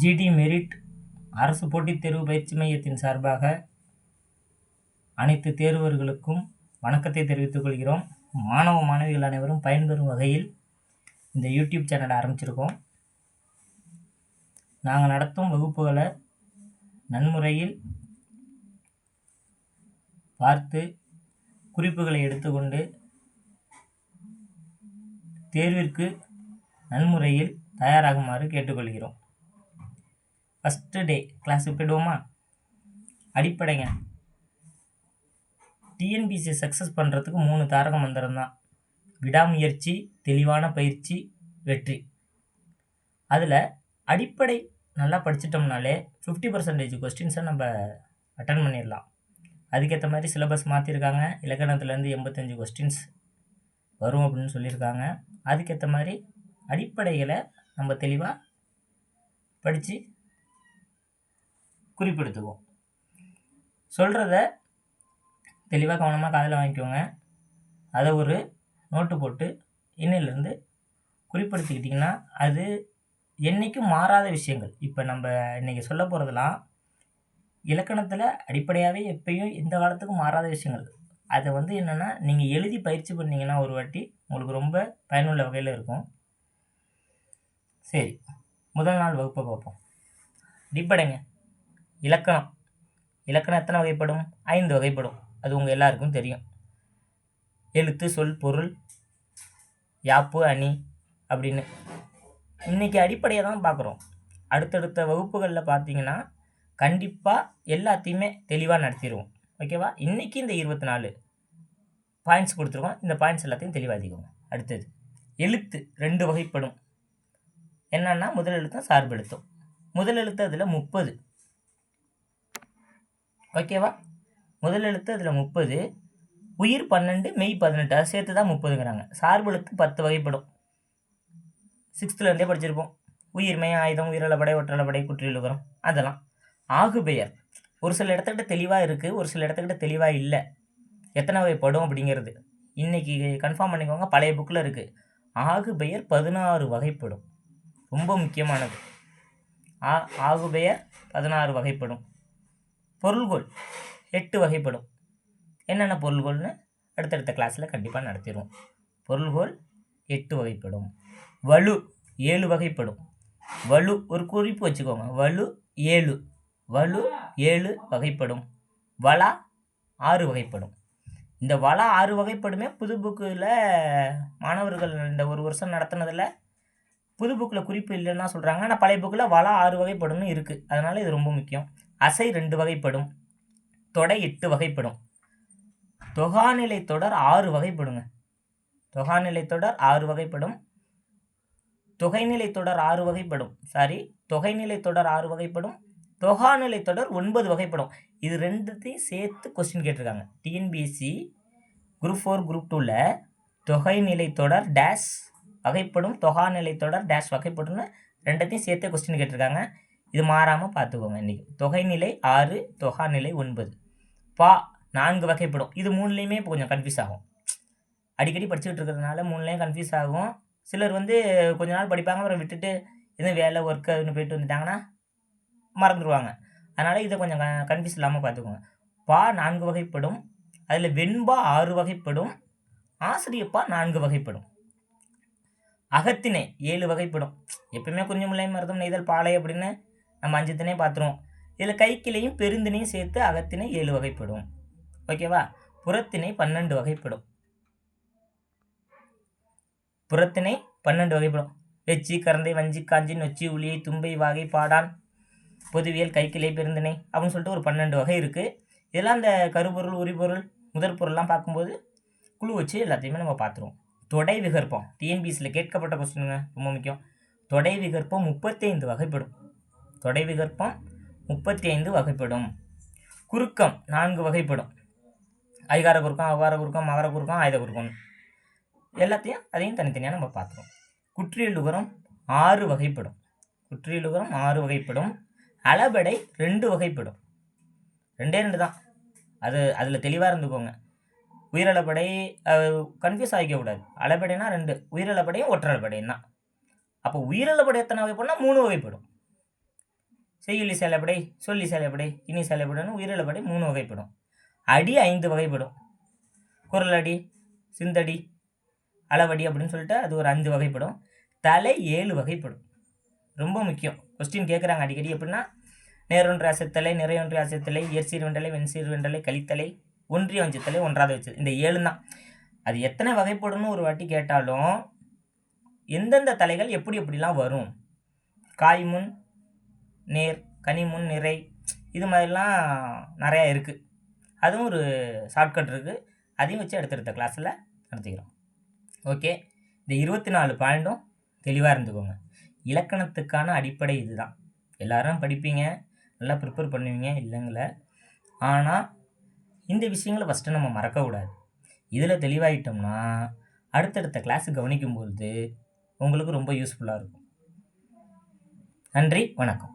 GT merit அரசு போட்டித் தேர்வு பயிற்சி மையத்தின் சார்பாக அனைத்து தேர்வர்களுக்கும் வணக்கத்தை தெரிவித்துக் கொள்கிறோம். மாணவ மாணவிகள் அனைவரும் பயன்பெறும் வகையில் இந்த யூடியூப் சேனலை ஆரம்பிச்சிருக்கோம். நாங்கள் நடத்தும் வகுப்புகளை நன்முறையில் பார்த்து குறிப்புகளை எடுத்துக்கொண்டு தேர்விற்கு நன்முறையில் தயாராகுமாறு கேட்டுக்கொள்கிறோம். ஃபஸ்ட்டு டே கிளாஸுக்கு போயிடுவோமா அடிப்படைங்க. டிஎன்பிசி சக்ஸஸ் பண்ணுறதுக்கு மூணு தாரக மந்திரம் தான் விடாமுயற்சி தெளிவான பயிற்சி வெற்றி. அதில் அடிப்படை நல்லா படிச்சிட்டோம்னாலே ஃபிஃப்டி பர்சன்டேஜ் கொஸ்டின்ஸை நம்ம அட்டன் பண்ணிடலாம். அதுக்கேற்ற மாதிரி சிலபஸ் மாற்றிருக்காங்க இலக்கணத்துலேருந்து எண்பத்தஞ்சு கொஸ்டின்ஸ் வரும் அப்படின்னு சொல்லியிருக்காங்க. அதுக்கேற்ற மாதிரி அடிப்படைகளை நம்ம தெளிவாக படித்து குறிப்பெடுத்துக்குவோம் சொல்கிறத தெளிவாக கவனமாக காதில் வாங்கிக்கோங்க. அதை ஒரு நோட்டு போட்டு இன்னிலேருந்து குறிப்படுத்திக்கிட்டிங்கன்னா அது என்றைக்கும் மாறாத விஷயங்கள். இப்போ நம்ம இன்றைக்கி சொல்ல போகிறதெல்லாம் இலக்கணத்தில் அடிப்படையாகவே எப்பயும் இந்த காலத்துக்கும் மாறாத விஷயங்கள். அதை வந்து என்னென்னா நீங்கள் எழுதி பயிற்சி பண்ணிங்கன்னா ஒரு வாட்டி உங்களுக்கு ரொம்ப பயனுள்ள வகையில் இருக்கும். சரி முதல் நாள் வகுப்பை பார்ப்போம். அடிப்படைங்க. இலக்கணம். இலக்கணம் எத்தனை வகைப்படும்? ஐந்து வகைப்படும். அது உங்கள் எல்லாருக்கும் தெரியும். எழுத்து சொல் பொருள் யாப்பு அணி அப்படின்னு. இன்றைக்கி அடிப்படையை தான் பார்க்குறோம். அடுத்தடுத்த வகுப்புகளில் பார்த்தீங்கன்னா கண்டிப்பாக எல்லாத்தையுமே தெளிவாக நடத்திடுவோம். ஓகேவா? இன்றைக்கி இந்த இருபத்தி நாலு பாயிண்ட்ஸ் கொடுத்துருக்கோம். இந்த பாயிண்ட்ஸ் எல்லாத்தையும் தெளிவாதிக்கோங்க அடுத்தது எழுத்து ரெண்டு வகைப்படும். என்னென்னா முதல் எழுத்தும் சார்பு எழுத்தும். முதல் எழுத்து அதில் முப்பது. ஓகேவா முதல் எழுத்து அதில் முப்பது உயிர் பன்னெண்டு மெய் பதினெட்டு அதை சேர்த்து தான் முப்பதுங்கிறாங்க. சார்பு எழுத்து பத்து வகைப்படும். சிக்ஸ்த்துலேருந்தே படிச்சிருப்போம். உயிர் மெய் ஆயுதம் உயிரிழப்படை ஒற்றலப்படை குற்றியலுகரம் அதெல்லாம். ஆகு பெயர். ஒரு சில இடத்துக்கிட்ட தெளிவாக இருக்குது ஒரு சில இடத்துக்கிட்ட தெளிவாக இல்லை. எத்தனை வகைப்படும் அப்படிங்கிறது. இன்றைக்கி கன்ஃபார்ம் பண்ணிக்கோங்க பழைய புக்கில் இருக்குது ஆகு பெயர் பதினாறு வகைப்படும். ரொம்ப முக்கியமானது. ஆ ஆகு பெயர் பதினாறு வகைப்படும். பொருள்கோள் எட்டு வகைப்படும். என்னென்ன பொருள்கோள்னு அடுத்தடுத்த கிளாஸில் கண்டிப்பாக நடத்திடுவோம் பொருள்கோள் எட்டு வகைப்படும். வலு ஏழு வகைப்படும். வலு ஒரு குறிப்பு வச்சுக்கோங்க. வலு ஏழு. வலு ஏழு வகைப்படும். வலா ஆறு வகைப்படும். இந்த வலா ஆறு வகைப்படுமே புது புக்கில் மாணவர்கள் இந்த ஒரு வருஷம் நடத்தினதில் புது புக்கில் குறிப்பு இல்லைன்னா சொல்கிறாங்க ஆனால் பழைய புக்கில் வலா ஆறு வகைப்படும்னு இருக்குது அதனால் இது ரொம்ப முக்கியம். அசை ரெண்டு வகைப்படும். தொடை எட்டு வகைப்படும். தொகாநிலை தொடர் ஆறு வகைப்படுங்க. தொகாநிலை தொடர் ஆறு வகைப்படும். தொகைநிலை தொடர் ஆறு வகைப்படும். சாரி தொகைநிலை தொடர் ஆறு வகைப்படும். தொகாநிலை தொடர் ஒன்பது வகைப்படும். இது ரெண்டுத்தையும் சேர்த்து கொஸ்டின் கேட்டிருக்காங்க. டிஎன்பிஎஸ்சி குரூப் ஃபோர் குரூப் டூவில் தொகைநிலை தொடர் டேஷ் வகைப்படும். தொகாநிலை தொடர் டேஷ் வகைப்படும்னு ரெண்டத்தையும் சேர்த்தே கொஸ்டின் கேட்டிருக்காங்க. இது மாறாமல் பார்த்துக்கோங்க இன்றைக்கி தொகைநிலை ஆறு தொகாநிலை ஒன்பது. பா நான்கு வகைப்படும். இது மூணுலேயுமே இப்போ கொஞ்சம் கன்ஃபியூஸ் ஆகும். அடிக்கடி படிச்சுக்கிட்டு இருக்கிறதுனால மூணுலேயும் கன்ஃபியூஸ் ஆகும். சிலர் வந்து கொஞ்ச நாள் படிப்பாங்க அப்புறம் விட்டுட்டு எதுவும் வேலை ஒர்க்கு அதுன்னு போயிட்டு வந்துட்டாங்கன்னா மறந்துடுவாங்க அதனால் இதை கொஞ்சம் க கன்ஃபியூஸ் இல்லாமல் பார்த்துக்கோங்க. பா நான்கு வகைப்படும். அதில் வெண்பா ஆறு வகைப்படும். ஆசிரியப்பா நான்கு வகைப்படும். அகத்திணை ஏழு வகைப்படும். எப்பயுமே குறிஞ்சிமுல்லை மருதம் நெய்தல் பாலை அப்படின்னு நம்ம அஞ்சு திணை பார்த்துருவோம். இதில் கைக்கிளையும் பெருந்தினையும் சேர்த்து அகத்திணை ஏழு வகைப்படும். ஓகேவா? புறத்திணை பன்னெண்டு வகைப்படும். புறத்திணை பன்னெண்டு வகைப்படும். வெச்சி கரந்தை வஞ்சி காஞ்சி நொச்சி உளியை தும்பை வாகை பாடான் பொதுவியல் கைக்கிளை பெருந்திணை அப்படின்னு சொல்லிட்டு ஒரு பன்னெண்டு வகை இருக்குது இதெல்லாம் அந்த கருப்பொருள் உரிபொருள் முதற் பொருள்லாம் பார்க்கும்போது குழு வச்சு எல்லாத்தையுமே நம்ம பார்த்துருவோம். தொடை விகற்பம். டிஎன்பிஎஸ்சியில் கேட்கப்பட்ட கொஸ்டினுங்க ரொம்ப முக்கியம். தொடை விகற்பம் முப்பத்தைந்து வகைப்படும். தொடை விகற்பம் முப்பத்தி ஐந்து வகைப்படும். குறுக்கம் நான்கு வகைப்படும். ஐகார குறுக்கம் அவ்வார குறுக்கம் மகர குறுக்கம் ஆயுத குறுக்கம். எல்லாத்தையும் அதையும் தனித்தனியாக நம்ம பார்த்துருவோம் குற்றியலுகரம் ஆறு வகைப்படும். குற்றியலுகரம் ஆறு வகைப்படும். அளபடை ரெண்டு வகைப்படும். ரெண்டே ரெண்டு தான். அது அதில் தெளிவாக இருந்துக்கோங்க. உயிரளப்படை கன்ஃபியூஸ் ஆகிக்கக்கூடாது அளபடைனா ரெண்டு. உயிரளப்படையும் ஒற்றளப்படையும் தான். அப்போ உயிரளப்படை எத்தனை வகைப்படும்னா மூணு வகைப்படும். செய்யுளி செயலப்படை சொல்லி செயலப்படை இனி செயலப்படைன்னு உயிரிழப்படை மூணு வகைப்படும். அடி ஐந்து வகைப்படும். குரலடி சிந்தடி அளவடி அப்படின்னு சொல்லிட்டு அது ஒரு அஞ்சு வகைப்படும். தலை ஏழு வகைப்படும். ரொம்ப முக்கியம். கொஸ்டின் கேட்குறாங்க அடிக்கடி. எப்படின்னா நேரொன்று அசத்தலை நிறையொன்று அசத்தலை இயற்சீர் வெண்டலை வெண்சீர் வெண்டலை கலித்தலை ஒன்றிய வஞ்சத்தலை ஒன்றாவது வச்சது இந்த ஏழு தான் அது எத்தனை வகைப்படும்னு ஒரு வாட்டி கேட்டாலும் எந்தெந்த தலைகள் எப்படி எப்படிலாம் வரும்? காய் முன் நேர் கனிமுன் நிறை இது மாதிரிலாம் நிறையா இருக்குது அதுவும் ஒரு ஷார்ட்கட் இருக்குது அதையும் வச்சு அடுத்தடுத்த கிளாஸில் நடத்திக்கிறோம். ஓகே இந்த இருபத்தி நாலு பாயிண்ட்டும் தெளிவாக இருந்துக்கோங்க. இலக்கணத்துக்கான அடிப்படை இதுதான். எல்லாரும் படிப்பீங்க நல்லா ப்ரிப்பேர் பண்ணுவீங்க இல்லைங்கள? ஆனால் இந்த விஷயங்களை ஃபஸ்ட்டு நம்ம மறக்கக்கூடாது இதில் தெளிவாயிட்டோம்னா அடுத்தடுத்த கிளாஸ் கவனிக்கும் பொழுது உங்களுக்கு ரொம்ப யூஸ்ஃபுல்லாக இருக்கும். நன்றி வணக்கம்.